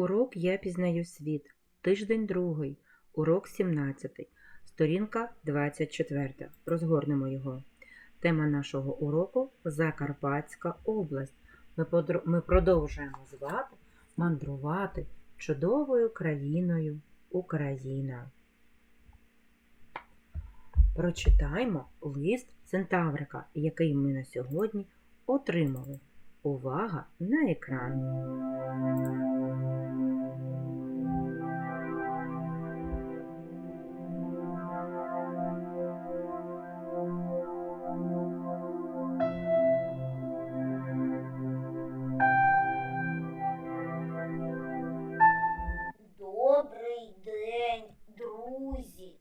Урок Я пізнаю світ. Тиждень другий. Урок 17. Сторінка 24. Розгорнемо його. Тема нашого уроку Закарпатська область. Ми, подро- ми продовжуємо з вами мандрувати чудовою країною Україна. Прочитаймо лист Центаврика, який ми на сьогодні отримали. Увага на екран. Добрий день, друзі.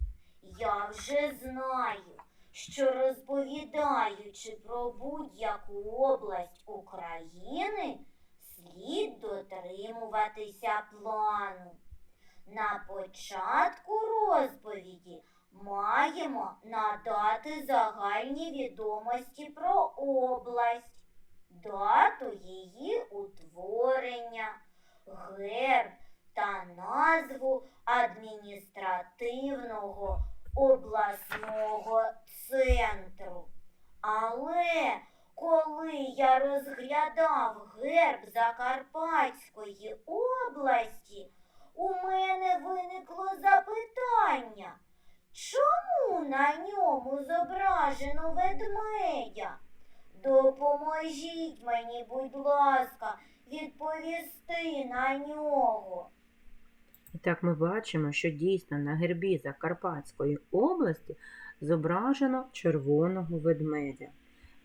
Я вже знаю, що розповідаючи про будь-яку область України, слід дотримуватися плану. На початку розповіді маємо надати загальні відомості про область, дату її утворення, герб та назву адміністративного обласного центру. Але коли я розглядав герб Закарпатської області, у мене виникло запитання, чому на ньому зображено ведмедя? Допоможіть мені, будь ласка, відповісти на нього. І так ми бачимо, що дійсно на гербі Закарпатської області зображено червоного ведмедя.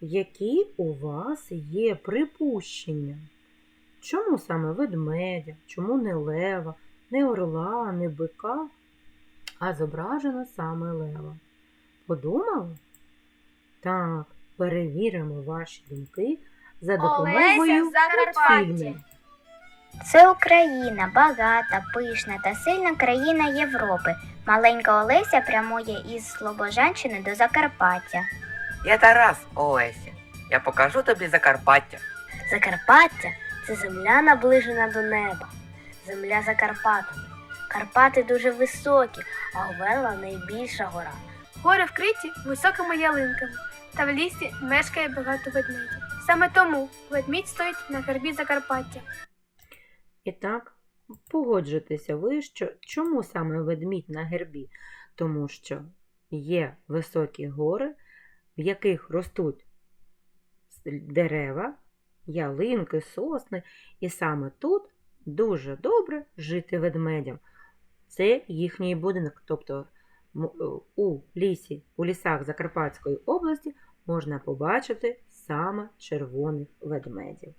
Які у вас є припущення? Чому саме ведмедя, чому не лева, не орла, не бика, а зображено саме лева? Подумали? Так, перевіримо ваші думки за допомогою Закарпаття. Це Україна, багата, пишна та сильна країна Європи. Маленька Олеся прямує із Слобожанщини до Закарпаття. Я Тарас, Олеся. Я покажу тобі Закарпаття. Закарпаття це земля наближена до неба, земля за Карпатами. Карпати дуже високі, а Говела найбільша гора. Гори вкриті високими ялинками, та в лісі мешкає багато ведмедів. Саме тому ведмідь стоїть на гербі Закарпаття. І так, погоджуєтеся ви, що чому саме ведмідь на гербі? Тому що є високі гори, в яких ростуть дерева, ялинки, сосни, і саме тут дуже добре жити ведмедям. Це їхній будинок. Тобто е, у лісі, у лісах Закарпатської області можна побачити саме червоних ведмедів.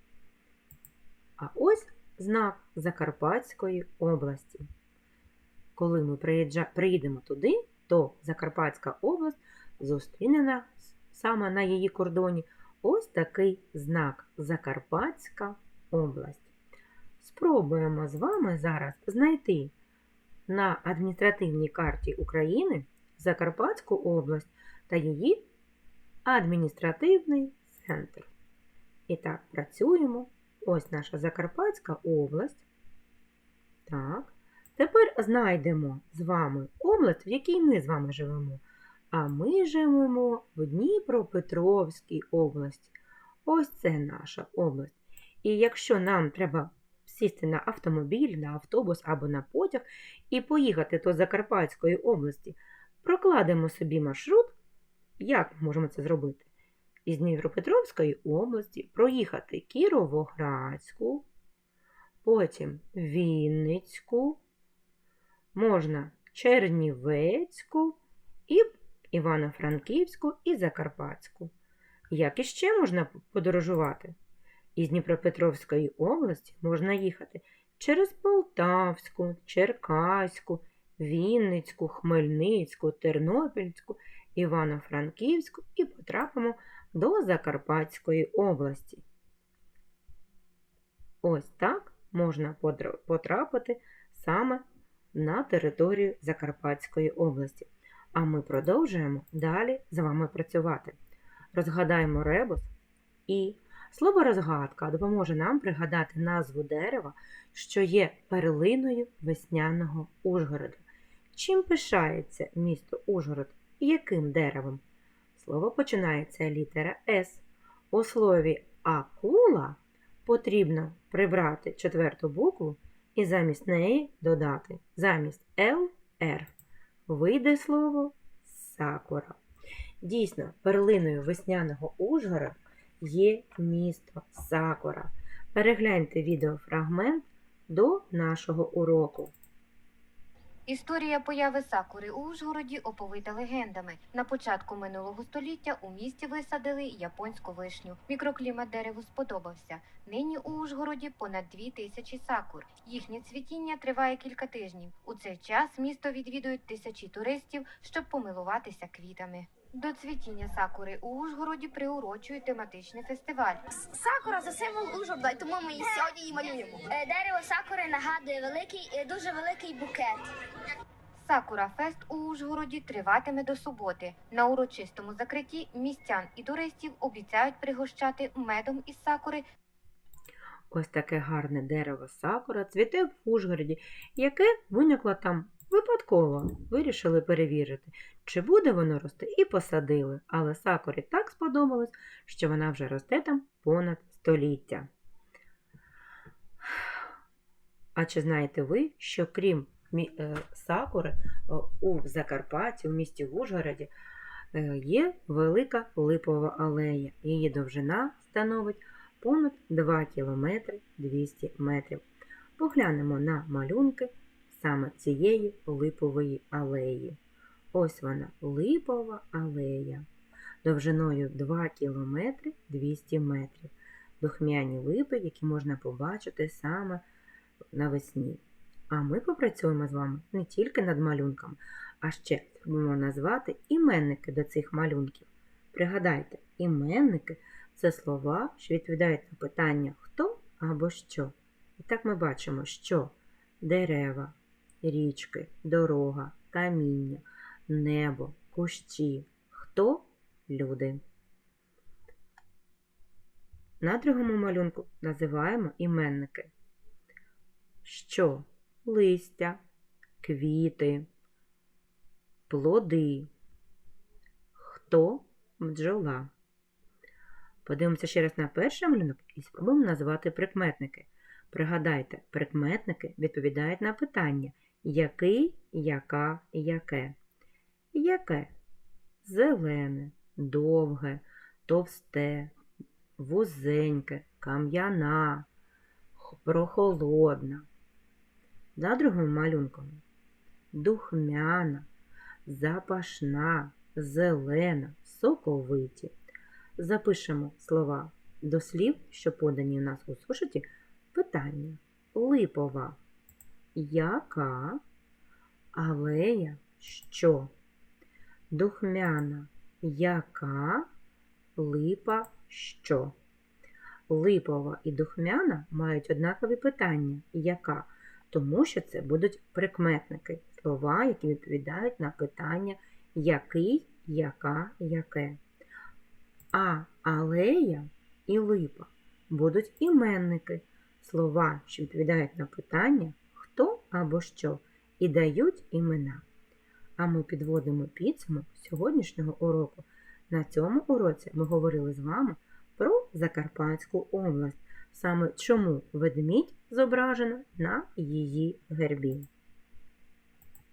А ось знак Закарпатської області. Коли ми приїдемо туди, то Закарпатська область зустріне нас саме на її кордоні ось такий знак Закарпатська область. Спробуємо з вами зараз знайти на адміністративній карті України Закарпатську область та її адміністративний центр. І так, працюємо. Ось наша Закарпатська область. Так. Тепер знайдемо з вами область, в якій ми з вами живемо. А ми живемо в Дніпропетровській області. Ось це наша область. І якщо нам треба сісти на автомобіль, на автобус або на потяг і поїхати до Закарпатської області, прокладемо собі маршрут, як можемо це зробити? Із Дніпропетровської області проїхати Кіровоградську, потім Вінницьку, можна Чернівецьку, і Івано-Франківську і Закарпатську. Як іще можна подорожувати? Із Дніпропетровської області можна їхати через Полтавську, Черкаську, Вінницьку, Хмельницьку, Тернопільську, Івано-Франківську і потрапимо до Закарпатської області. Ось так можна потрапити саме на територію Закарпатської області. А ми продовжуємо далі з вами працювати. Розгадаємо ребус і Слово розгадка допоможе нам пригадати назву дерева, що є перлиною весняного Ужгорода. Чим пишається місто Ужгород і яким деревом? Слово починається літера С. У слові акула потрібно прибрати четверту букву і замість неї додати замість Л Р. Вийде слово сакура. Дійсно, перлиною весняного Ужгорода є місто Сакура. Перегляньте відеофрагмент до нашого уроку. Історія появи сакури у Ужгороді оповита легендами. На початку минулого століття у місті висадили японську вишню. Мікроклімат дереву сподобався. Нині у Ужгороді понад дві тисячі сакур. Їхнє цвітіння триває кілька тижнів. У цей час місто відвідують тисячі туристів, щоб помилуватися квітами. До цвітіння сакури у Ужгороді приурочують тематичний фестиваль. Сакура це символ Ужгорода, і тому ми її сьогодні і малюємо. Е, Дерево сакури нагадує великий, е, дуже великий букет. Сакура Фест у Ужгороді триватиме до суботи. На урочистому закритті містян і туристів обіцяють пригощати медом із сакури Ось таке гарне дерево сакура цвіте в Ужгороді, яке виникло там випадково. Вирішили перевірити, чи буде воно рости, і посадили. Але сакурі так сподобалось, що вона вже росте там понад століття. А чи знаєте ви, що крім е, сакури у Закарпатті, у місті Ужгороді, е, є велика липова алея. Її довжина становить понад 2 кілометри 200 метрів. Поглянемо на малюнки саме цієї липової алеї. Ось вона, липова алея, довжиною 2 кілометри 200 метрів. Духмяні липи, які можна побачити саме навесні. А ми попрацюємо з вами не тільки над малюнками, а ще спробуємо назвати іменники до цих малюнків. Пригадайте, іменники це слова, що відповідають на питання хто або що. І так ми бачимо, що дерева, річки, дорога, каміння, небо, кущі, хто люди. На другому малюнку називаємо іменники. Що листя, квіти, плоди. Хто бджола. Подивимося ще раз на перший малюнок і спробуємо назвати прикметники. Пригадайте, прикметники відповідають на питання який, яка, яке. Яке? Зелене, довге, товсте, вузеньке, кам'яна, прохолодна. За другим малюнком духмяна, запашна, зелена, соковиті. Запишемо слова до слів, що подані у нас у сушиті, питання. Липова. Яка? Алея що? Духмяна. Яка? Липа що? Липова і духмяна мають однакові питання. Яка? Тому що це будуть прикметники, слова, які відповідають на питання який, яка, яке. А алея і липа будуть іменники, слова, що відповідають на питання хто або що, і дають імена. А ми підводимо підсумок сьогоднішнього уроку. На цьому уроці ми говорили з вами про Закарпатську область, саме чому ведмідь зображено на її гербі.